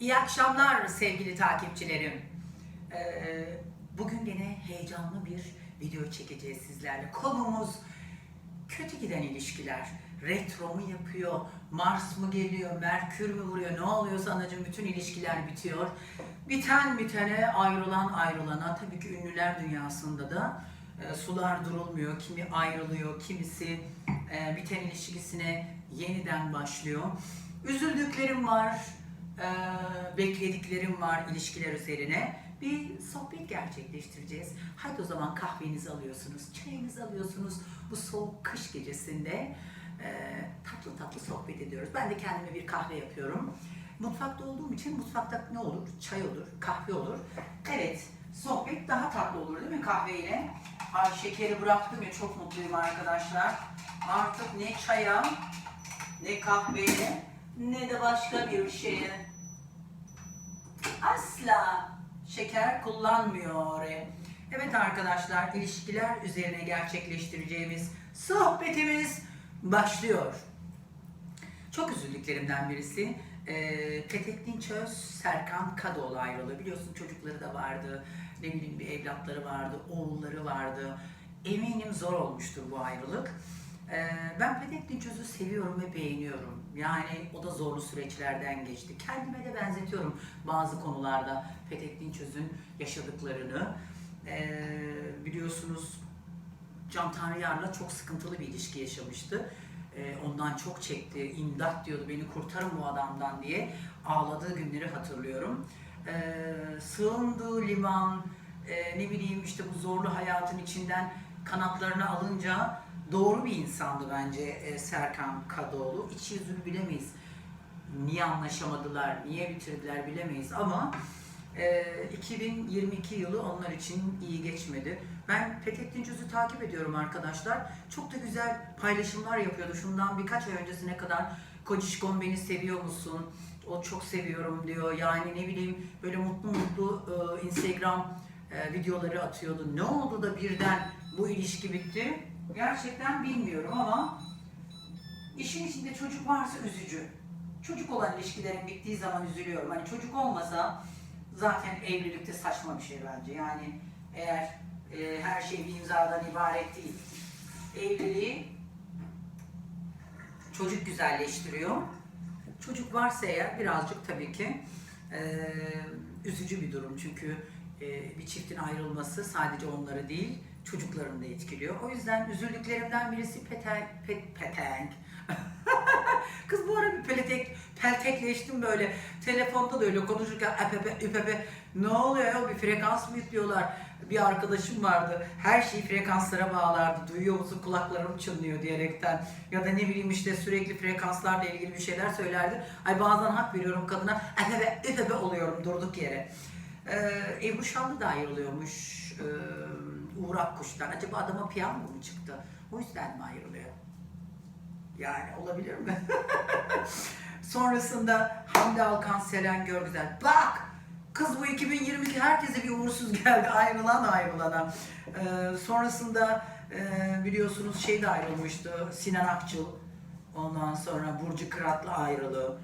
İyi akşamlar sevgili takipçilerim. Ee, bugün yine heyecanlı bir video çekeceğiz sizlerle. Konumuz kötü giden ilişkiler. Retro mu yapıyor, Mars mı geliyor, Merkür mü vuruyor, ne oluyor sanacığım bütün ilişkiler bitiyor. Biten bitene, ayrılan ayrılana, tabii ki ünlüler dünyasında da e, sular durulmuyor. Kimi ayrılıyor, kimisi e, biten ilişkisine yeniden başlıyor. Üzüldüklerim var, beklediklerim var ilişkiler üzerine. Bir sohbet gerçekleştireceğiz. Hadi o zaman kahvenizi alıyorsunuz, çayınızı alıyorsunuz. Bu soğuk kış gecesinde e, tatlı tatlı sohbet ediyoruz. Ben de kendime bir kahve yapıyorum. Mutfakta olduğum için mutfakta ne olur? Çay olur, kahve olur. Evet, sohbet daha tatlı olur değil mi kahveyle? Ay şekeri bıraktım ya çok mutluyum arkadaşlar. Artık ne çaya, ne kahveye, ne de başka bir şeye asla şeker kullanmıyor. Evet arkadaşlar, ilişkiler üzerine gerçekleştireceğimiz sohbetimiz başlıyor. Çok üzüldüklerimden birisi e, Petek Dinçöz, Serkan Kadıoğlu ayrıldı. Biliyorsun çocukları da vardı, ne bileyim bir evlatları vardı, oğulları vardı. Eminim zor olmuştur bu ayrılık. Ben Petek Dinçöz'ü seviyorum ve beğeniyorum. Yani o da zorlu süreçlerden geçti. Kendime de benzetiyorum bazı konularda Petek Dinçöz'ün yaşadıklarını. E, biliyorsunuz Can Tanrıyar'la çok sıkıntılı bir ilişki yaşamıştı. Ee, ondan çok çekti. İmdat diyordu beni kurtarın bu adamdan diye ağladığı günleri hatırlıyorum. Ee, sığındığı liman, e, ne bileyim işte bu zorlu hayatın içinden kanatlarını alınca doğru bir insandı bence e, Serkan Kadıoğlu. İç yüzünü bilemeyiz. Niye anlaşamadılar, niye bitirdiler bilemeyiz ama e, 2022 yılı onlar için iyi geçmedi. Ben Petek Dinçöz'ü takip ediyorum arkadaşlar. Çok da güzel paylaşımlar yapıyordu. Şundan birkaç ay öncesine kadar Kocişkom beni seviyor musun? O çok seviyorum diyor. Yani ne bileyim böyle mutlu mutlu e, Instagram e, videoları atıyordu. Ne oldu da birden bu ilişki bitti? Gerçekten bilmiyorum ama işin içinde çocuk varsa üzücü. Çocuk olan ilişkilerin bittiği zaman üzülüyorum. Hani çocuk olmasa zaten evlilikte saçma bir şey bence. Yani eğer e, her şey bir imzadan ibaret değil. Evliliği çocuk güzelleştiriyor. Çocuk varsa eğer birazcık tabii ki e, üzücü bir durum. Çünkü e, bir çiftin ayrılması sadece onları değil, çocuklarını da etkiliyor. O yüzden üzüldüklerimden birisi petenk, pet, petenk. Kız bu ara bir peletek, peltekleştim böyle. Telefonda da öyle konuşurken epepe, üpepe. Ne oluyor ya bir frekans mı yüklüyorlar? Bir arkadaşım vardı. Her şeyi frekanslara bağlardı. Duyuyor musun kulaklarım çınlıyor diyerekten. Ya da ne bileyim işte sürekli frekanslarla ilgili bir şeyler söylerdi. Ay bazen hak veriyorum kadına. Epepe, üpepe oluyorum durduk yere. Ee, Ebru Şanlı da ayrılıyormuş. Ee, Uğur Akkuş'tan. Acaba adama piyango mu çıktı? O yüzden mi ayrılıyor? Yani olabilir mi? Sonrasında Hamdi Alkan, Selen Görgüzel. Bak! Kız bu 2022 herkese bir uğursuz geldi. Ayrılan ayrılana. Ee, sonrasında e, biliyorsunuz şey de ayrılmıştı. Sinan Akçıl. Ondan sonra Burcu Kırat'la ayrılığı.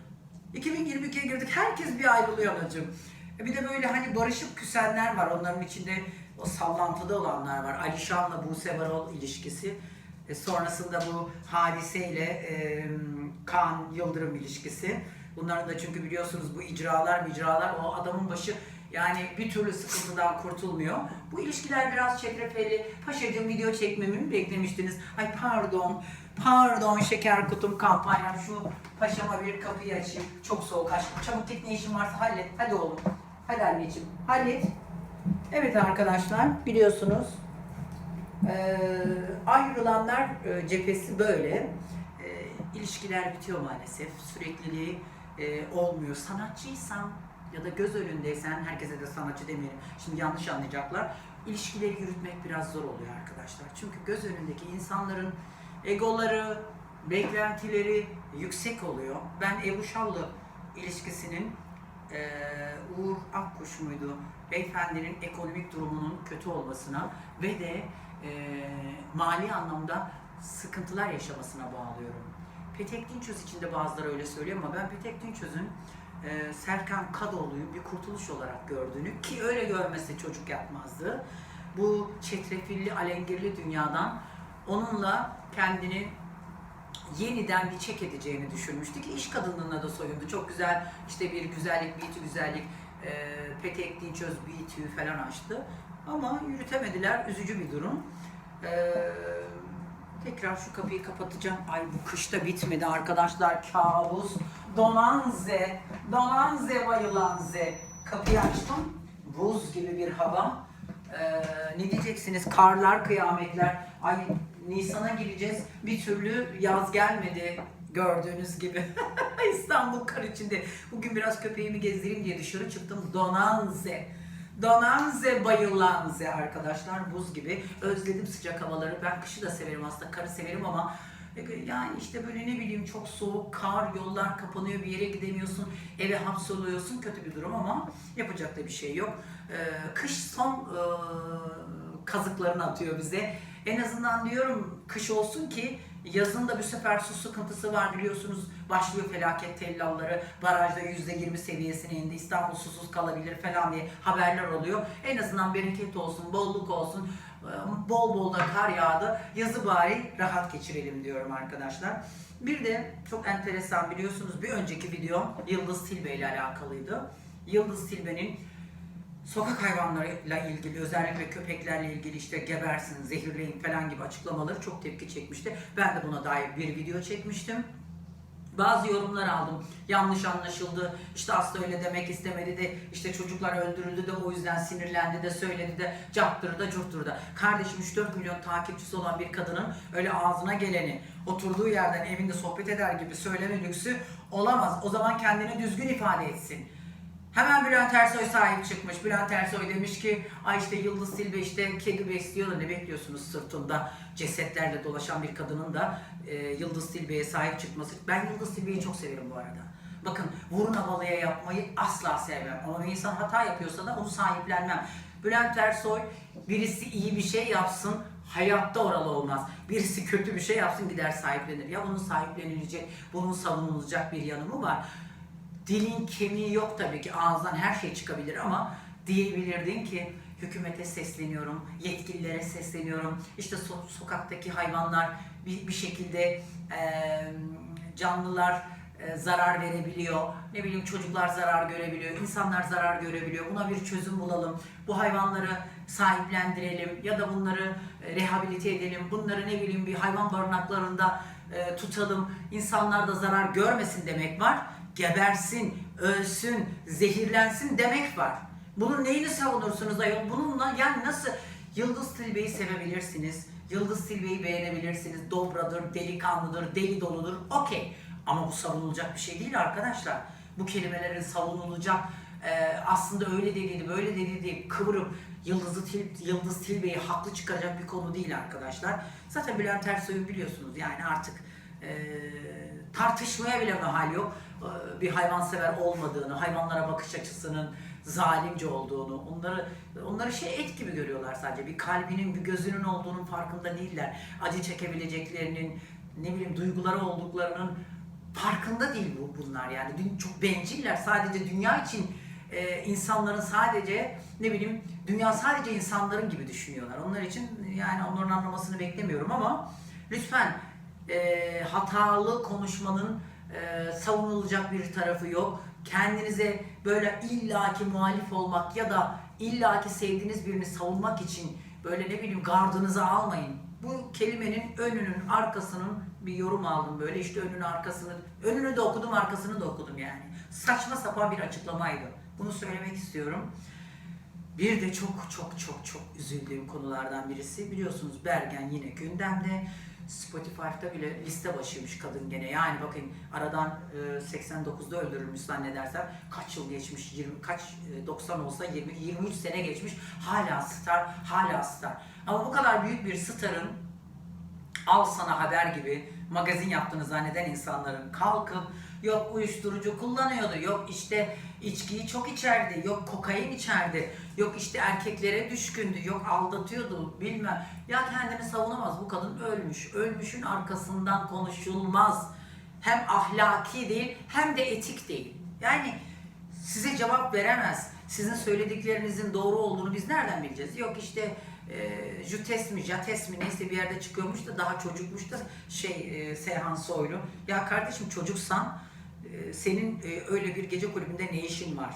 2022'ye girdik. Herkes bir ayrılıyor anacığım. E Bir de böyle hani barışıp küsenler var. Onların içinde o sallantıda olanlar var. Alişan'la Buse Varol ilişkisi. E, sonrasında bu hadiseyle e, Kaan Yıldırım ilişkisi. Bunların da çünkü biliyorsunuz bu icralar icralar o adamın başı yani bir türlü sıkıntıdan kurtulmuyor. Bu ilişkiler biraz çetrefilli. Paşacığım video çekmemi mi beklemiştiniz? Ay pardon, pardon şeker kutum kampanyam. Şu paşama bir kapıyı açayım. Çok soğuk aşkım. Çabuk git ne işin varsa hallet. Hadi oğlum. Hadi anneciğim. Hallet. Evet arkadaşlar biliyorsunuz ee, ayrılanlar e, cephesi böyle. E, ilişkiler bitiyor maalesef. Sürekliliği e, olmuyor. Sanatçıysan ya da göz önündeysen, herkese de sanatçı demeyelim. Şimdi yanlış anlayacaklar. İlişkileri yürütmek biraz zor oluyor arkadaşlar. Çünkü göz önündeki insanların egoları, beklentileri yüksek oluyor. Ben Ebu Şallı ilişkisinin e, Uğur Akkuş muydu? Beyefendinin ekonomik durumunun kötü olmasına ve de e, mali anlamda sıkıntılar yaşamasına bağlıyorum. Petek Dinçöz için de bazıları öyle söylüyor ama ben Petek Dinçöz'ün e, Serkan Kadıoğlu'yu bir kurtuluş olarak gördüğünü ki öyle görmese çocuk yapmazdı. Bu çetrefilli, alengirli dünyadan onunla kendini yeniden bir çek edeceğini düşünmüştü ki iş kadınlığına da soyundu. Çok güzel işte bir güzellik, beauty güzellik, e, petek, dinçöz, beauty falan açtı. Ama yürütemediler. Üzücü bir durum. E, tekrar şu kapıyı kapatacağım. Ay bu kışta bitmedi arkadaşlar. Kabus. Donan Z. Donan Z bayılan Z. Kapıyı açtım. Buz gibi bir hava. Ee, ne diyeceksiniz? Karlar, kıyametler. Ay Nisan'a gireceğiz. Bir türlü yaz gelmedi gördüğünüz gibi. İstanbul kar içinde. Bugün biraz köpeğimi gezdireyim diye dışarı çıktım. Donanze. Donanze bayılanze arkadaşlar buz gibi. Özledim sıcak havaları. Ben kışı da severim aslında. Karı severim ama yani işte böyle ne bileyim çok soğuk, kar, yollar kapanıyor, bir yere gidemiyorsun, eve hapsoluyorsun. Kötü bir durum ama yapacak da bir şey yok. Ee, kış son e, kazıklarını atıyor bize. En azından diyorum kış olsun ki yazın da bir sefer su sıkıntısı var biliyorsunuz. Başlıyor felaket tellalları. Barajda %20 seviyesine indi. İstanbul susuz kalabilir falan diye haberler oluyor. En azından bereket olsun, bolluk olsun. Ee, Bol bol da kar yağdı. Yazı bari rahat geçirelim diyorum arkadaşlar. Bir de çok enteresan biliyorsunuz bir önceki video Yıldız Tilbe ile alakalıydı. Yıldız Tilbe'nin sokak hayvanlarıyla ilgili özellikle köpeklerle ilgili işte gebersin, zehirleyin falan gibi açıklamaları çok tepki çekmişti. Ben de buna dair bir video çekmiştim. Bazı yorumlar aldım. Yanlış anlaşıldı. İşte aslında öyle demek istemedi de işte çocuklar öldürüldü de o yüzden sinirlendi de söyledi de captırı da curtturdu da. Kardeşim 3-4 milyon takipçisi olan bir kadının öyle ağzına geleni oturduğu yerden evinde sohbet eder gibi söyleme lüksü olamaz. O zaman kendini düzgün ifade etsin. Hemen Bülent Ersoy sahip çıkmış. Bülent Ersoy demiş ki ay işte Yıldız Tilbe işte kedi besliyor da ne bekliyorsunuz sırtında cesetlerle dolaşan bir kadının da e, Yıldız Tilbe'ye sahip çıkması. Ben Yıldız Tilbe'yi çok severim bu arada. Bakın vurun havalıya yapmayı asla sevmem. Ama bir insan hata yapıyorsa da onu sahiplenmem. Bülent Ersoy birisi iyi bir şey yapsın hayatta oralı olmaz. Birisi kötü bir şey yapsın gider sahiplenir. Ya bunun sahiplenilecek, bunun savunulacak bir yanı mı var? Dilin kemiği yok tabii ki ağızdan her şey çıkabilir ama diyebilirdin ki hükümete sesleniyorum, yetkililere sesleniyorum. İşte so- sokaktaki hayvanlar bir, bir şekilde e, canlılar e, zarar verebiliyor. Ne bileyim çocuklar zarar görebiliyor, insanlar zarar görebiliyor. Buna bir çözüm bulalım. Bu hayvanları sahiplendirelim ya da bunları rehabilite edelim. Bunları ne bileyim bir hayvan barınaklarında e, tutalım. İnsanlar da zarar görmesin demek var gebersin, ölsün, zehirlensin demek var. Bunun neyini savunursunuz ayol? Bununla yani nasıl Yıldız Tilbe'yi sevebilirsiniz. Yıldız Tilbe'yi beğenebilirsiniz. Dobradır, delikanlıdır, deli doludur. Okey. Ama bu savunulacak bir şey değil arkadaşlar. Bu kelimelerin savunulacak e, aslında öyle dediydi, böyle dedi diye kıvırıp Yıldız, Til, Yıldız Tilbe'yi haklı çıkaracak bir konu değil arkadaşlar. Zaten Bülent Ersoy'u biliyorsunuz yani artık e, tartışmaya bile mahal yok. E, bir hayvansever olmadığını, hayvanlara bakış açısının zalimce olduğunu, onları onları şey et gibi görüyorlar sadece. Bir kalbinin, bir gözünün olduğunun farkında değiller. Acı çekebileceklerinin, ne bileyim duyguları olduklarının farkında değil bu bunlar yani. Çok benciller. Sadece dünya için e, insanların sadece ne bileyim dünya sadece insanların gibi düşünüyorlar. Onlar için yani onların anlamasını beklemiyorum ama lütfen e, hatalı konuşmanın e, savunulacak bir tarafı yok. Kendinize böyle illaki muhalif olmak ya da illaki sevdiğiniz birini savunmak için böyle ne bileyim gardınızı almayın. Bu kelimenin önünün arkasının bir yorum aldım böyle işte önünü arkasını önünü de okudum arkasını da okudum yani. Saçma sapan bir açıklamaydı. Bunu söylemek istiyorum. Bir de çok çok çok çok üzüldüğüm konulardan birisi biliyorsunuz Bergen yine gündemde. Spotify'da bile liste başıymış kadın gene. Yani bakın aradan e, 89'da öldürülmüş zannedersem kaç yıl geçmiş 20 kaç e, 90 olsa 20 23 sene geçmiş hala star hala star. Ama bu kadar büyük bir starın al sana haber gibi magazin yaptığını zanneden insanların kalkıp yok uyuşturucu kullanıyordu, yok işte içkiyi çok içerdi, yok kokain içerdi, yok işte erkeklere düşkündü, yok aldatıyordu bilmem. Ya kendini savunamaz bu kadın ölmüş. Ölmüşün arkasından konuşulmaz. Hem ahlaki değil hem de etik değil. Yani bize cevap veremez. Sizin söylediklerinizin doğru olduğunu biz nereden bileceğiz? Yok işte e, Jutes mi, Jates mi neyse bir yerde çıkıyormuş da daha çocukmuş da şey e, Seyhan Soylu. Ya kardeşim çocuksan senin e, öyle bir gece kulübünde ne işin var?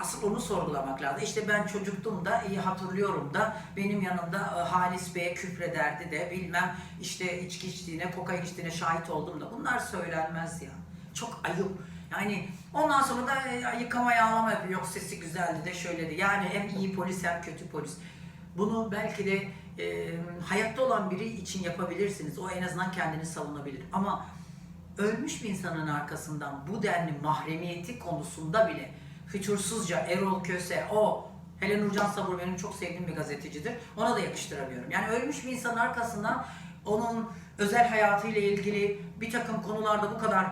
Asıl onu sorgulamak lazım. İşte ben çocuktum da iyi hatırlıyorum da benim yanımda e, Halis Bey'e küfrederdi de bilmem işte içki içtiğine, kokain içtiğine şahit oldum da bunlar söylenmez ya. Çok ayıp. Yani ondan sonra da e, yıkama yağlama yapıyor. Yok sesi güzeldi de şöyle de. Yani hem iyi polis hem kötü polis. Bunu belki de e, hayatta olan biri için yapabilirsiniz. O en azından kendini savunabilir. Ama ölmüş bir insanın arkasından bu denli mahremiyeti konusunda bile fütursuzca Erol Köse, o Hele Nurcan Sabur benim çok sevdiğim bir gazetecidir. Ona da yakıştıramıyorum. Yani ölmüş bir insanın arkasından onun özel hayatıyla ilgili bir takım konularda bu kadar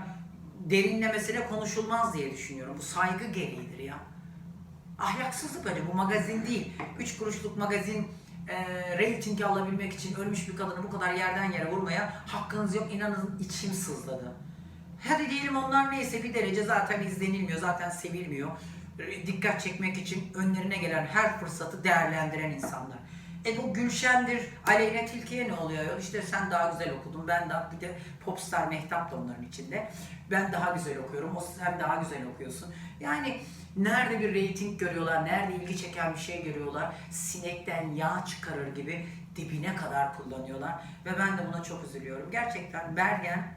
derinlemesine konuşulmaz diye düşünüyorum. Bu saygı gereğidir ya. Ahlaksızlık bence bu magazin değil. Üç kuruşluk magazin e, reytingi alabilmek için ölmüş bir kadını bu kadar yerden yere vurmaya hakkınız yok. İnanın içim sızladı. Hadi diyelim onlar neyse bir derece zaten izlenilmiyor, zaten sevilmiyor. Dikkat çekmek için önlerine gelen her fırsatı değerlendiren insanlar. E bu Gülşen'dir, Aleyna Tilki'ye ne oluyor? İşte sen daha güzel okudun, ben daha bir de Popstar Mehtap da onların içinde. Ben daha güzel okuyorum, o sen daha güzel okuyorsun. Yani nerede bir reyting görüyorlar, nerede ilgi çeken bir şey görüyorlar, sinekten yağ çıkarır gibi dibine kadar kullanıyorlar. Ve ben de buna çok üzülüyorum. Gerçekten Bergen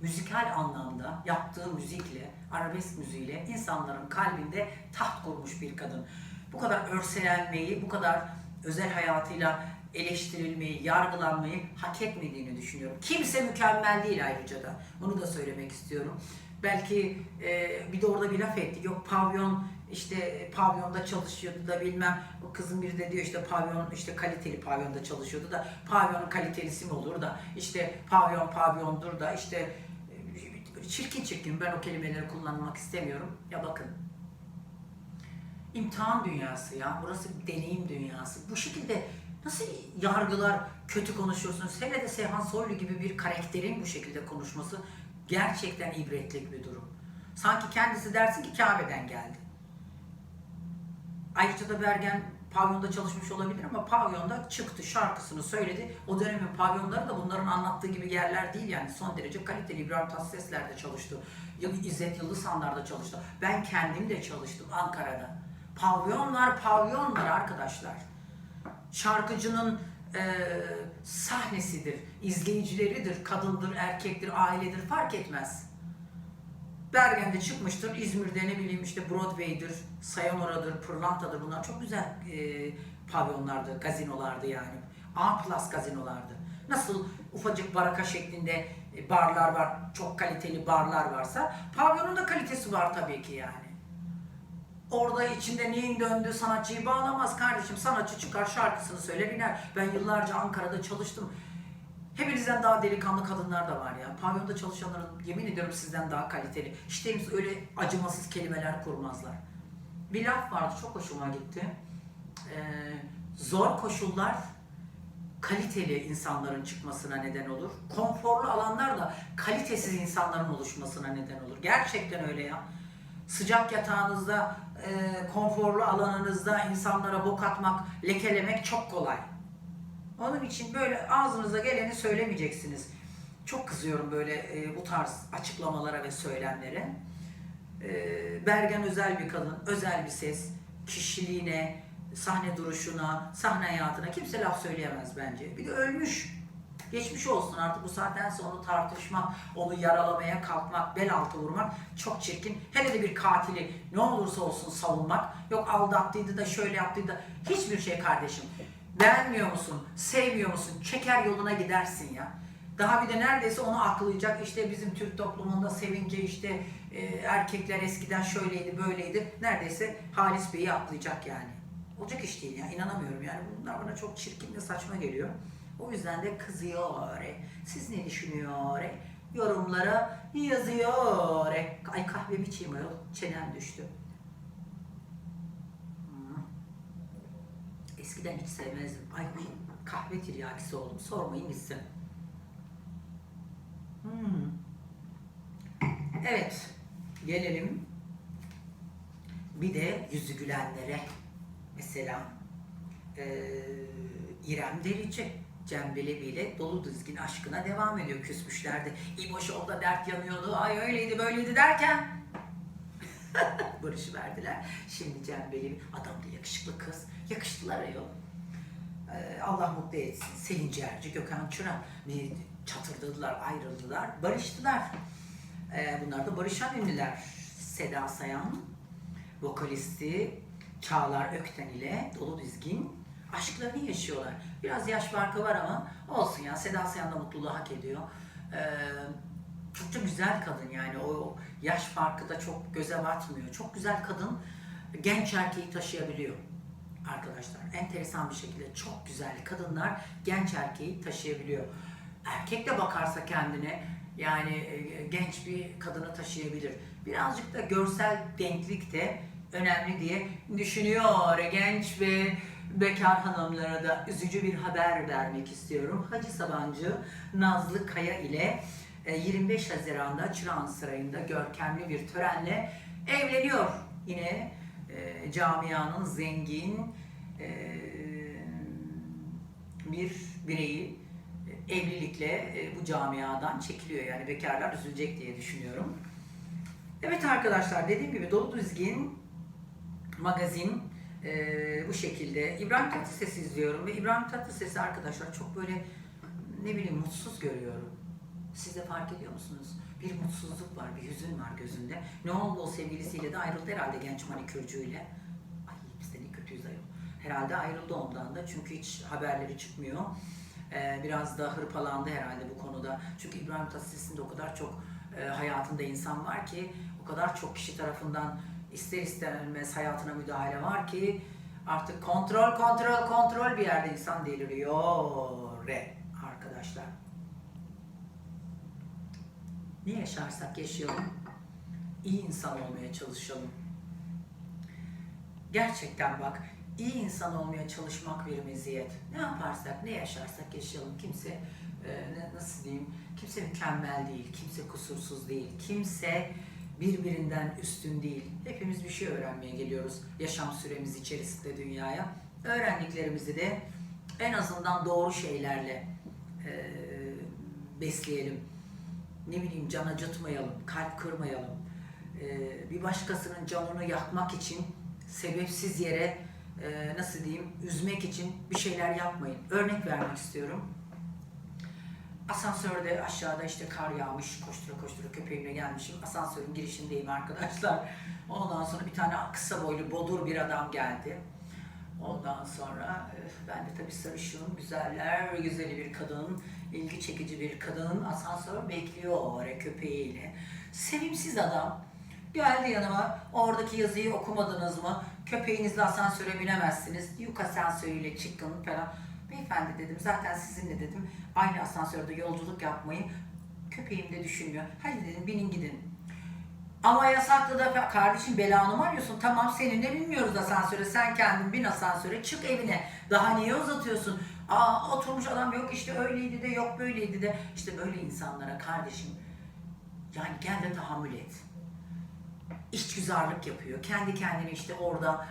müzikal anlamda yaptığı müzikle, arabesk müziğiyle insanların kalbinde taht kurmuş bir kadın. Bu kadar örselenmeyi, bu kadar özel hayatıyla eleştirilmeyi, yargılanmayı hak etmediğini düşünüyorum. Kimse mükemmel değil ayrıca da. Onu da söylemek istiyorum. Belki e, bir de orada bir laf etti. Yok pavyon işte pavyonda çalışıyordu da bilmem o kızın biri de diyor işte pavyon işte kaliteli pavyonda çalışıyordu da pavyonun kalitelisi mi olur da işte pavyon pavyondur da işte e, çirkin çirkin ben o kelimeleri kullanmak istemiyorum. Ya bakın imtihan dünyası ya. Burası bir deneyim dünyası. Bu şekilde nasıl yargılar kötü konuşuyorsunuz? Hele de Seyhan Soylu gibi bir karakterin bu şekilde konuşması gerçekten ibretlik bir durum. Sanki kendisi dersin ki Kabe'den geldi. Ayrıca da Bergen pavyonda çalışmış olabilir ama pavyonda çıktı, şarkısını söyledi. O dönemin pavyonları da bunların anlattığı gibi yerler değil yani. Son derece kaliteli İbrahim Tatlısesler'de çalıştı. İzzet Yıldızhanlar'da çalıştı. Ben kendim de çalıştım Ankara'da. Pavyonlar pavyonlar arkadaşlar. Şarkıcının eee, sahnesidir, izleyicileridir, kadındır, erkektir, ailedir fark etmez. Bergen'de çıkmıştır. İzmir'de ne bileyim işte Broadway'dir, Sayonora'dır, Pırlanta'dır. Bunlar çok güzel e, pavyonlardı, gazinolardı yani. A plus gazinolardı. Nasıl ufacık baraka şeklinde e, barlar var, çok kaliteli barlar varsa pavyonun da kalitesi var tabii ki yani. Orada içinde neyin döndüğü sanatçıyı bağlamaz kardeşim. Sanatçı çıkar şarkısını söyler iner. Ben yıllarca Ankara'da çalıştım. Hepinizden daha delikanlı kadınlar da var ya. Pavyonda çalışanların yemin ediyorum sizden daha kaliteli. İşte öyle acımasız kelimeler kurmazlar. Bir laf vardı çok hoşuma gitti. Ee, zor koşullar kaliteli insanların çıkmasına neden olur. Konforlu alanlar da kalitesiz insanların oluşmasına neden olur. Gerçekten öyle ya. Sıcak yatağınızda, e, konforlu alanınızda insanlara bok atmak, lekelemek çok kolay. Onun için böyle ağzınıza geleni söylemeyeceksiniz. Çok kızıyorum böyle e, bu tarz açıklamalara ve söylemlere. E, Bergen özel bir kadın, özel bir ses, kişiliğine, sahne duruşuna, sahne hayatına kimse laf söyleyemez bence. Bir de ölmüş. Geçmiş olsun artık bu saatten sonra tartışmak, onu yaralamaya kalkmak, bel altı vurmak çok çirkin. Hele de bir katili ne olursa olsun savunmak. Yok aldattıydı da şöyle yaptıydı da hiçbir şey kardeşim. Beğenmiyor musun? Sevmiyor musun? Çeker yoluna gidersin ya. Daha bir de neredeyse onu aklayacak. İşte bizim Türk toplumunda sevince işte e, erkekler eskiden şöyleydi böyleydi. Neredeyse Halis Bey'i aklayacak yani. Olacak iş değil ya. inanamıyorum yani. Bunlar bana çok çirkin ve saçma geliyor. O yüzden de kızıyor. Siz ne düşünüyor? Yorumlara yazıyor. Ay kahvemi içeyim ayol. Çenem düştü. Eskiden hiç sevmezdim. Ay kahve tiryakisi oldum. Sormayın gitsin. Hmm. Evet. Gelelim Bir de yüzü gülenlere mesela e, İrem Derici Cem ile dolu dizgin aşkına devam ediyor küsmüşlerdi. İbo Show'da dert yanıyordu. Ay öyleydi böyleydi derken barışı verdiler. Şimdi Cem adam da yakışıklı kız. Yakıştılar ayol. Ee, Allah mutlu etsin. Selin Ciğerci, Gökhan Çıran çatırdadılar, ayrıldılar, barıştılar. Ee, bunlar da barışan ünlüler. Seda Sayan, vokalisti Çağlar Ökten ile Dolu Dizgin aşklarını yaşıyorlar. Biraz yaş farkı var ama olsun ya. Seda Sayan da mutluluğu hak ediyor. Ee, çok da güzel kadın yani. O yaş farkı da çok göze batmıyor. Çok güzel kadın genç erkeği taşıyabiliyor arkadaşlar. Enteresan bir şekilde çok güzel kadınlar genç erkeği taşıyabiliyor. Erkek de bakarsa kendine yani e, genç bir kadını taşıyabilir. Birazcık da görsel denklik de önemli diye düşünüyor genç ve bekar hanımlara da üzücü bir haber vermek istiyorum. Hacı Sabancı Nazlı Kaya ile e, 25 Haziran'da Çırağan Sarayı'nda görkemli bir törenle evleniyor. Yine e, camianın zengin e, bir bireyi e, evlilikle e, bu camiadan çekiliyor. Yani bekarlar üzülecek diye düşünüyorum. Evet arkadaşlar dediğim gibi Dolu Düzgin magazin e, bu şekilde. İbrahim Tatlıses'i izliyorum ve İbrahim Tatlıses'i arkadaşlar çok böyle ne bileyim mutsuz görüyorum. Siz de fark ediyor musunuz? Bir mutsuzluk var, bir hüzün var gözünde. Ne oldu o sevgilisiyle de ayrıldı herhalde genç manikürcüyle. Ay biz de ne kötüyüz ayol. Herhalde ayrıldı ondan da çünkü hiç haberleri çıkmıyor. Ee, biraz da hırpalandı herhalde bu konuda. Çünkü İbrahim Tatlıses'in de o kadar çok e, hayatında insan var ki, o kadar çok kişi tarafından ister istemez hayatına müdahale var ki artık kontrol kontrol kontrol bir yerde insan deliriyor re arkadaşlar. Ne yaşarsak yaşayalım, iyi insan olmaya çalışalım. Gerçekten bak, iyi insan olmaya çalışmak bir meziyet. Ne yaparsak, ne yaşarsak yaşayalım. Kimse, e, nasıl diyeyim, kimse mükemmel değil, kimse kusursuz değil, kimse birbirinden üstün değil. Hepimiz bir şey öğrenmeye geliyoruz yaşam süremiz içerisinde dünyaya. Öğrendiklerimizi de en azından doğru şeylerle e, besleyelim. Ne bileyim can acıtmayalım, kalp kırmayalım. E, bir başkasının canını yakmak için sebepsiz yere e, nasıl diyeyim üzmek için bir şeyler yapmayın. Örnek vermek istiyorum. Asansörde aşağıda işte kar yağmış, koştura koştura köpeğimle gelmişim. Asansörün girişindeyim arkadaşlar. Ondan sonra bir tane kısa boylu bodur bir adam geldi. Ondan sonra ben de tabii sarışın, güzeller, güzeli bir kadın, ilgi çekici bir kadın asansör bekliyor oraya köpeğiyle. Sevimsiz adam geldi yanıma, oradaki yazıyı okumadınız mı? Köpeğinizle asansöre binemezsiniz, yük asansörüyle çıkın falan. Beyefendi dedim, zaten sizinle dedim, aynı asansörde yolculuk yapmayın. Köpeğim de düşünmüyor. Hadi dedim, binin gidin. Ama yasaklı da kardeşim belanı mı arıyorsun? Tamam seninle binmiyoruz asansöre. Sen kendin bin asansöre çık evine. Daha niye uzatıyorsun? Aa oturmuş adam yok işte öyleydi de yok böyleydi de. İşte böyle insanlara kardeşim yani gel de tahammül et. İşgüzarlık yapıyor. Kendi kendine işte orada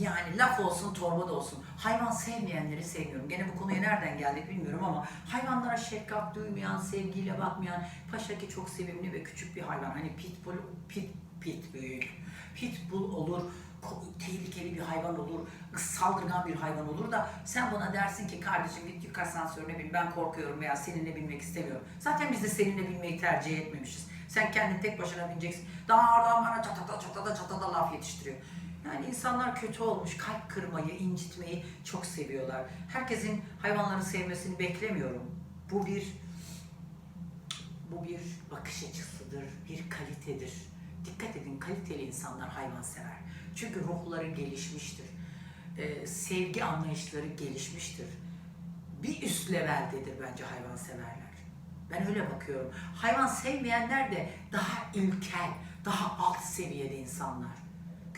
yani laf olsun torba da olsun. Hayvan sevmeyenleri sevmiyorum. Gene bu konuya nereden geldik bilmiyorum ama hayvanlara şefkat duymayan, sevgiyle bakmayan, paşa ki çok sevimli ve küçük bir hayvan. Hani pitbull, pit, pit büyük. Pitbull olur, tehlikeli bir hayvan olur, saldırgan bir hayvan olur da sen buna dersin ki kardeşim git yük asansörüne bin ben korkuyorum veya seninle binmek istemiyorum. Zaten biz de seninle binmeyi tercih etmemişiz. Sen kendin tek başına bineceksin. Daha oradan bana çatada çatada çatada laf yetiştiriyor. Yani insanlar kötü olmuş, kalp kırmayı, incitmeyi çok seviyorlar. Herkesin hayvanları sevmesini beklemiyorum. Bu bir bu bir bakış açısıdır, bir kalitedir. Dikkat edin, kaliteli insanlar hayvansever. Çünkü ruhları gelişmiştir. Ee, sevgi anlayışları gelişmiştir. Bir üst leveldedir bence hayvanseverler. Ben öyle bakıyorum. Hayvan sevmeyenler de daha ilkel, daha alt seviyede insanlar.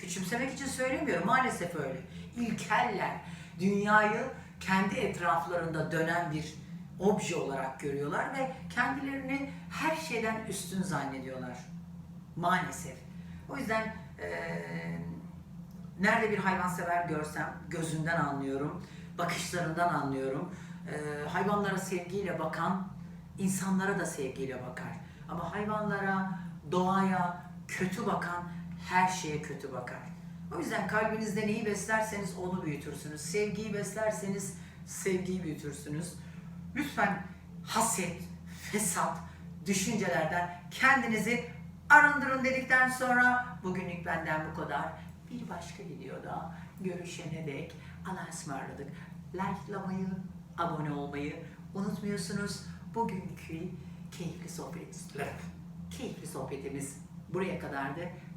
Küçümsemek için söylemiyorum, maalesef öyle. İlkeller, dünyayı kendi etraflarında dönen bir obje olarak görüyorlar ve kendilerini her şeyden üstün zannediyorlar. Maalesef. O yüzden eee, Nerede bir hayvansever görsem gözünden anlıyorum, bakışlarından anlıyorum. Ee, hayvanlara sevgiyle bakan insanlara da sevgiyle bakar. Ama hayvanlara, doğaya kötü bakan her şeye kötü bakar. O yüzden kalbinizde neyi beslerseniz onu büyütürsünüz. Sevgiyi beslerseniz sevgiyi büyütürsünüz. Lütfen haset, fesat, düşüncelerden kendinizi arındırın dedikten sonra bugünlük benden bu kadar. Bir başka videoda görüşene dek Allah'a ısmarladık. Like'lamayı, abone olmayı unutmuyorsunuz. Bugünkü keyifli sohbetimiz, keyifli sohbetimiz buraya kadardı.